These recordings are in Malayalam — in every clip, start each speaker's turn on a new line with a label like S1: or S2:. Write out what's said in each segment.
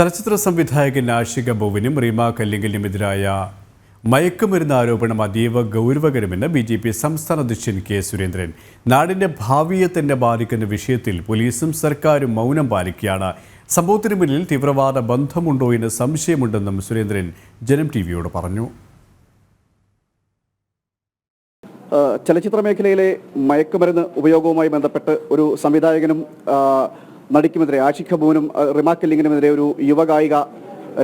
S1: ചലച്ചിത്ര സംവിധായകൻ ആഷിക ബോവിനും റീമ കല്ലിങ്കലിനുമെതിരായ മയക്കുമരുന്ന് ആരോപണം അതീവ ഗൗരവകരമെന്ന് ബി ജെ പി സംസ്ഥാന അധ്യക്ഷൻ കെ സുരേന്ദ്രൻ. നാടിന്റെ ഭാവിയെ തന്നെ ബാധിക്കുന്ന വിഷയത്തിൽ പോലീസും സർക്കാരും മൗനം പാലിക്കുകയാണ്. സംഭവത്തിന് പിന്നിൽ തീവ്രവാദ ബന്ധമുണ്ടോ എന്ന് സംശയമുണ്ടെന്നും സുരേന്ദ്രൻ ജനം ടി വിയോട് പറഞ്ഞു.
S2: ചലച്ചിത്ര മേഖലയിലെ മയക്കുമരുന്ന് ഉപയോഗവുമായി ബന്ധപ്പെട്ട് ഒരു സംവിധായകനും നടിക്കുമെതിരെ ആഷിഖ് കപൂറിനും റിമാക്ക് ലിംഗിനുമെതിരെ ഒരു യുവഗായിക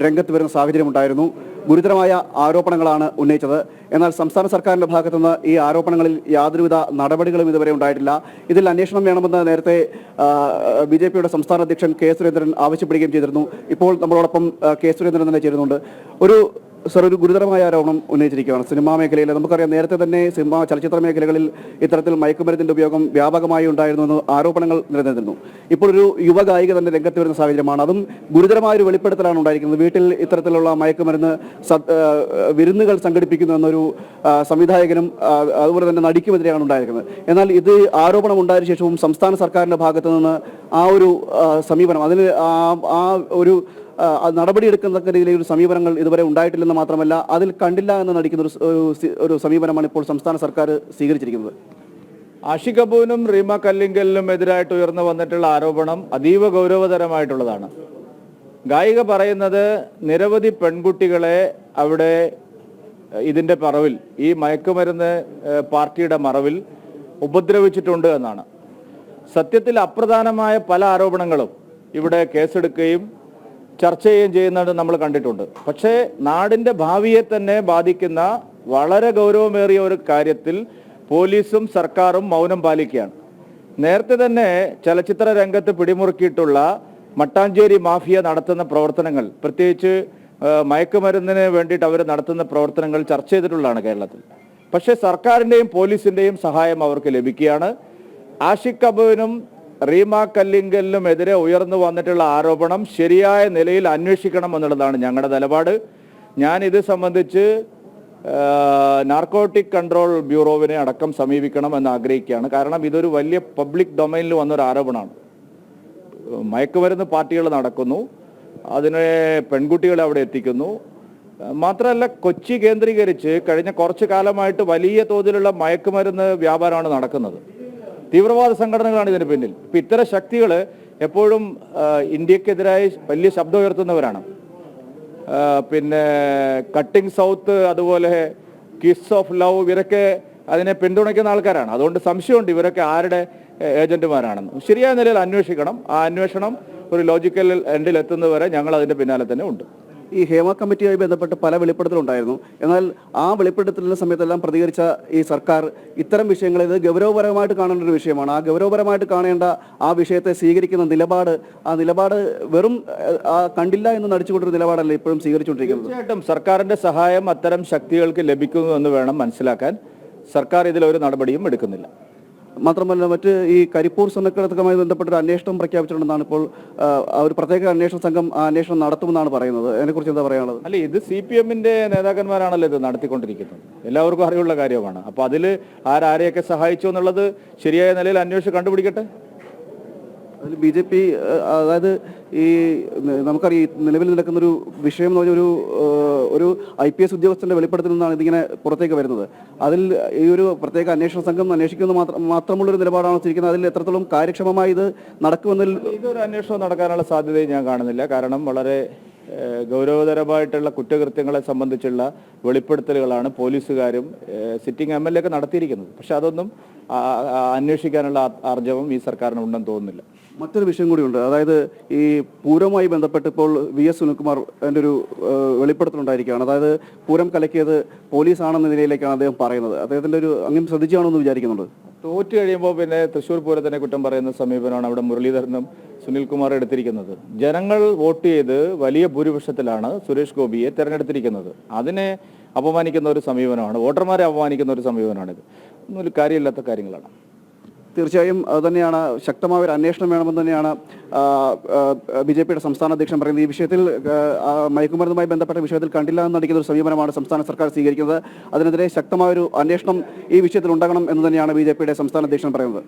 S2: രംഗത്ത് വരുന്ന സാഹചര്യം ഉണ്ടായിരുന്നു ഗുരുതരമായ ആരോപണങ്ങളാണ് ഉന്നയിച്ചത്. എന്നാൽ സംസ്ഥാന സർക്കാരിന്റെ ഭാഗത്തുനിന്ന് ഈ ആരോപണങ്ങളിൽ യാതൊരുവിധ നടപടികളും ഇതുവരെ ഉണ്ടായിട്ടില്ല. ഇതിൽ അന്വേഷണം വേണമെന്ന് നേരത്തെ ബി ജെ പിയുടെ സംസ്ഥാന അധ്യക്ഷൻ കെ സുരേന്ദ്രൻ ആവശ്യപ്പെടുകയും ചെയ്തിരുന്നു. ഇപ്പോൾ നമ്മളോടൊപ്പം കെ സുരേന്ദ്രൻ തന്നെ ചേരുന്നുണ്ട്. ഒരു സർ ഒരു ഗുരുതരമായ ആരോപണം ഉന്നയിച്ചിരിക്കുകയാണ്. സിനിമാ മേഖലയിൽ നമുക്കറിയാം നേരത്തെ തന്നെ സിനിമ ചലച്ചിത്ര മേഖലകളിൽ ഇത്തരത്തിൽ മയക്കുമരുന്നിന്റെ ഉപയോഗം വ്യാപകമായി ഉണ്ടായിരുന്നു എന്ന് ആരോപണങ്ങൾ നിലനിന്നിരുന്നു. ഇപ്പോൾ ഒരു യുവഗായിക തന്നെ രംഗത്ത് വരുന്ന സാഹചര്യമാണ്. അതും ഗുരുതരമായ ഒരു വെളിപ്പെടുത്തലാണ് ഉണ്ടായിരിക്കുന്നത്. വീട്ടിൽ ഇത്തരത്തിലുള്ള മയക്കുമരുന്ന് വിരുന്നുകൾ സംഘടിപ്പിക്കുന്നു എന്നൊരു സംവിധായകനും അതുപോലെ തന്നെ നടിക്കുമെതിരെയാണ് ഉണ്ടായിരിക്കുന്നത്. എന്നാൽ ഇത് ആരോപണം ഉണ്ടായ ശേഷവും സംസ്ഥാന സർക്കാരിന്റെ ഭാഗത്തു നിന്ന് ആ ഒരു സമീപനം അതിന് ആ- ഒരു ആ, രീതിയിൽ ഒരു സമീപനങ്ങൾ ഇതുവരെ ഉണ്ടായിട്ടില്ലെന്ന് മാത്രമല്ല അതിൽ കണ്ടില്ല എന്ന് നടിക്കുന്ന ഒരു സമീപനമാണ് ഇപ്പോൾ സംസ്ഥാന സർക്കാർ സ്വീകരിച്ചിരിക്കുന്നത്.
S3: ആഷി കപൂറിനും റീമ കല്ലിങ്കലിനും എതിരായിട്ട് ഉയർന്നു വന്നിട്ടുള്ള ആരോപണം അതീവ ഗൗരവതരമായിട്ടുള്ളതാണ്. ഗായിക പറയുന്നത് നിരവധി പെൺകുട്ടികളെ അവിടെ ഇതിന്റെ പറവിൽ ഈ മയക്കുമരുന്ന് പാർട്ടിയുടെ മറവിൽ ഉപദ്രവിച്ചിട്ടുണ്ട് എന്നാണ്. സത്യത്തിൽ അപ്രധാനമായ പല ആരോപണങ്ങളും ഇവിടെ കേസെടുക്കുകയും ചർച്ച ചെയ്യുകയും ചെയ്യുന്നത് നമ്മൾ കണ്ടിട്ടുണ്ട്. പക്ഷേ നാടിന്റെ ഭാവിയെ തന്നെ ബാധിക്കുന്ന വളരെ ഗൗരവമേറിയ ഒരു കാര്യത്തിൽ പോലീസും സർക്കാരും മൗനം പാലിക്കുകയാണ്. നേരത്തെ തന്നെ ചലച്ചിത്ര രംഗത്ത് പിടിമുറുക്കിയിട്ടുള്ള മട്ടാഞ്ചേരി മാഫിയ നടത്തുന്ന പ്രവർത്തനങ്ങൾ പ്രത്യേകിച്ച് മയക്കുമരുന്നിന് വേണ്ടിയിട്ട് അവർ നടത്തുന്ന പ്രവർത്തനങ്ങൾ ചർച്ച ചെയ്തിട്ടുള്ളതാണ് കേരളത്തിൽ. പക്ഷേ സർക്കാരിന്റെയും പോലീസിന്റെയും സഹായം അവർക്ക് ലഭിക്കുകയാണ്. ആഷിഖ് അബുവിനും റീമ കല്ലിങ്കലിനും എതിരെ ഉയർന്നു വന്നിട്ടുള്ള ആരോപണം ശരിയായ നിലയിൽ അന്വേഷിക്കണം എന്നുള്ളതാണ് ഞങ്ങളുടെ നിലപാട്. ഞാൻ ഇത് സംബന്ധിച്ച് നാർക്കോട്ടിക് കൺട്രോൾ ബ്യൂറോവിനെ അടക്കം സമീപിക്കണം എന്ന് ആഗ്രഹിക്കുകയാണ്. കാരണം ഇതൊരു വലിയ പബ്ലിക് ഡൊമൈനിൽ വന്നൊരു ആരോപണമാണ്. മയക്കുമരുന്ന് പാർട്ടികൾ നടക്കുന്നു. അതിനെ പെൺകുട്ടികളെ അവിടെ എത്തിക്കുന്നു. മാത്രമല്ല കൊച്ചി കേന്ദ്രീകരിച്ച് കഴിഞ്ഞ കുറച്ചു കാലമായിട്ട് വലിയ തോതിലുള്ള മയക്കുമരുന്ന് വ്യാപാരമാണ് നടക്കുന്നത്. തീവ്രവാദ സംഘടനകളാണ് ഇതിന് പിന്നിൽ. ഇപ്പൊ ഇത്തരം ശക്തികൾ എപ്പോഴും ഇന്ത്യക്കെതിരായി വലിയ ശബ്ദം ഉയർത്തുന്നവരാണ്. പിന്നെ കട്ടിംഗ് സൗത്ത് അതുപോലെ കിസ് ഓഫ് ലവ് ഇവരൊക്കെ അതിനെ പിന്തുണയ്ക്കുന്ന ആൾക്കാരാണ്. അതുകൊണ്ട് സംശയമുണ്ട് ഇവരൊക്കെ ആരുടെ ഏജന്റുമാരാണെന്ന്. ശരിയായ നിലയിൽ അന്വേഷിക്കണം. ആ അന്വേഷണം ഒരു ലോജിക്കൽ എൻഡിൽ എത്തുന്നവരെ ഞങ്ങൾ അതിന്റെ പിന്നാലെ തന്നെ ഉണ്ട്.
S2: ഈ ഹേമ കമ്മിറ്റിയുമായി ബന്ധപ്പെട്ട് പല വെളിപ്പെടുത്തലുണ്ടായിരുന്നു. എന്നാൽ ആ വെളിപ്പെടുത്തലിന്റെ സമയത്തെല്ലാം പ്രതികരിച്ച ഈ സർക്കാർ ഇത്തരം വിഷയങ്ങളെ ഇത് ഗൗരവപരമായിട്ട് കാണേണ്ട ഒരു വിഷയമാണ്. ആ ഗൗരവപരമായിട്ട് കാണേണ്ട ആ വിഷയത്തെ സ്വീകരിക്കുന്ന നിലപാട് ആ നിലപാട് വെറും ആ കണ്ടില്ല എന്ന് നടിച്ചുകൊണ്ടൊരു നിലപാടല്ല ഇപ്പോഴും സ്വീകരിച്ചുകൊണ്ടിരിക്കുന്നത്?
S3: തീർച്ചയായിട്ടും സർക്കാരിന്റെ സഹായം അത്തരം ശക്തികൾക്ക് ലഭിക്കുന്നു എന്ന് വേണം മനസ്സിലാക്കാൻ. സർക്കാർ ഇതിലൊരു നടപടിയും എടുക്കുന്നില്ല.
S2: മാത്രമല്ല മറ്റ് ഈ കരിപ്പൂർ സ്വർണക്കടത്തുമായി ബന്ധപ്പെട്ട അന്വേഷണം പ്രഖ്യാപിച്ചിട്ടുണ്ടെന്നാണ് ഇപ്പോൾ ഒരു പ്രത്യേക അന്വേഷണ സംഘം അന്വേഷണം നടത്തുമെന്നാണ് പറയുന്നത്. അതിനെക്കുറിച്ച് എന്താ പറയാനുള്ളത്?
S3: അല്ല ഇത് സി പി എമ്മിന്റെ നേതാക്കന്മാരാണല്ലോ ഇത് നടത്തിക്കൊണ്ടിരിക്കുന്നത്. എല്ലാവർക്കും അറിയുള്ള കാര്യമാണ്. അപ്പൊ അതിൽ ആരാരെയൊക്കെ സഹായിച്ചു എന്നുള്ളത് ശരിയായ നിലയിൽ അന്വേഷിച്ച് കണ്ടുപിടിക്കട്ടെ?
S2: അതിൽ ബി ജെ പി അതായത് ഈ നമുക്കറിയാം നിലവിൽ നടക്കുന്ന ഒരു വിഷയം എന്ന് പറഞ്ഞ ഒരു ഐ പി എസ് ഉദ്യോഗസ്ഥന്റെ വെളിപ്പെടുത്തിൽ നിന്നാണ് ഇതിങ്ങനെ പുറത്തേക്ക് വരുന്നത്. അതിൽ ഈ ഒരു പ്രത്യേക അന്വേഷണ സംഘം അന്വേഷിക്കുന്ന മാത്രം മാത്രമുള്ളൊരു നിലപാടാണ് സ്വീകരിക്കുന്നത് അതിൽ എത്രത്തോളം കാര്യക്ഷമമായി ഇത് നടക്കുമെന്നതിൽ
S3: ഇതൊരു അന്വേഷണം നടക്കാനുള്ള സാധ്യതയും ഞാൻ കാണുന്നില്ല. കാരണം വളരെ ഗൗരവതരമായിട്ടുള്ള കുറ്റകൃത്യങ്ങളെ സംബന്ധിച്ചുള്ള വെളിപ്പെടുത്തലുകളാണ് പോലീസുകാരും സിറ്റിംഗ് എം എൽ എ ഒക്കെ നടത്തിയിരിക്കുന്നത്. പക്ഷെ അതൊന്നും അന്വേഷിക്കാനുള്ള ആർജവം ഈ സർക്കാരിന് ഉണ്ടെന്ന് തോന്നുന്നില്ല.
S2: മറ്റൊരു വിഷയം കൂടിയുണ്ട്. അതായത് ഈ പൂരവുമായി ബന്ധപ്പെട്ട് ഇപ്പോൾ വി എസ് സുനിൽകുമാർ എന്റെ ഒരു വെളിപ്പെടുത്തലുണ്ടായിരിക്കുകയാണ്. അതായത് പൂരം കലക്കിയത് പോലീസാണെന്ന നിലയിലേക്കാണ് അദ്ദേഹം പറയുന്നത്. അദ്ദേഹത്തിന്റെ ഒരു അങ്ങനെ ശ്രദ്ധിച്ചാണെന്ന് വിചാരിക്കുന്നുണ്ട്?
S3: തോറ്റു കഴിയുമ്പോൾ പിന്നെ തൃശ്ശൂർ പൂരത്തിനെ കുറ്റം പറയുന്ന സമീപനമാണ് അവിടെ മുരളീധരനും സുനിൽകുമാർ എടുത്തിരിക്കുന്നത്. ജനങ്ങൾ വോട്ട് ചെയ്ത് വലിയ ഭൂരിപക്ഷത്തിലാണ് സുരേഷ് ഗോപിയെ തിരഞ്ഞെടുത്തിരിക്കുന്നത്. അതിനെ അപമാനിക്കുന്ന ഒരു സമീപനമാണ് വോട്ടർമാരെ അപമാനിക്കുന്ന ഒരു സമീപനമാണിത്. ഒന്നും ഒരു കാര്യമില്ലാത്ത കാര്യങ്ങളാണ്.
S2: തീർച്ചയായും അത് തന്നെയാണ്. ശക്തമായ ഒരു അന്വേഷണം വേണമെന്ന് തന്നെയാണ് ബി ജെ പിയുടെ സംസ്ഥാന അധ്യക്ഷൻ പറയുന്നത്. ഈ വിഷയത്തിൽ മയക്കുമരുന്നുമായി ബന്ധപ്പെട്ട വിഷയത്തിൽ കണ്ടില്ല എന്ന് നടിക്കുന്ന ഒരു സമീപനമാണ് സംസ്ഥാന സർക്കാർ സ്വീകരിക്കുന്നത്. അതിനെതിരെ ശക്തമായ ഒരു അന്വേഷണം ഈ വിഷയത്തിൽ ഉണ്ടാകണം എന്ന് തന്നെയാണ് ബി സംസ്ഥാന അധ്യക്ഷൻ പറയുന്നത്.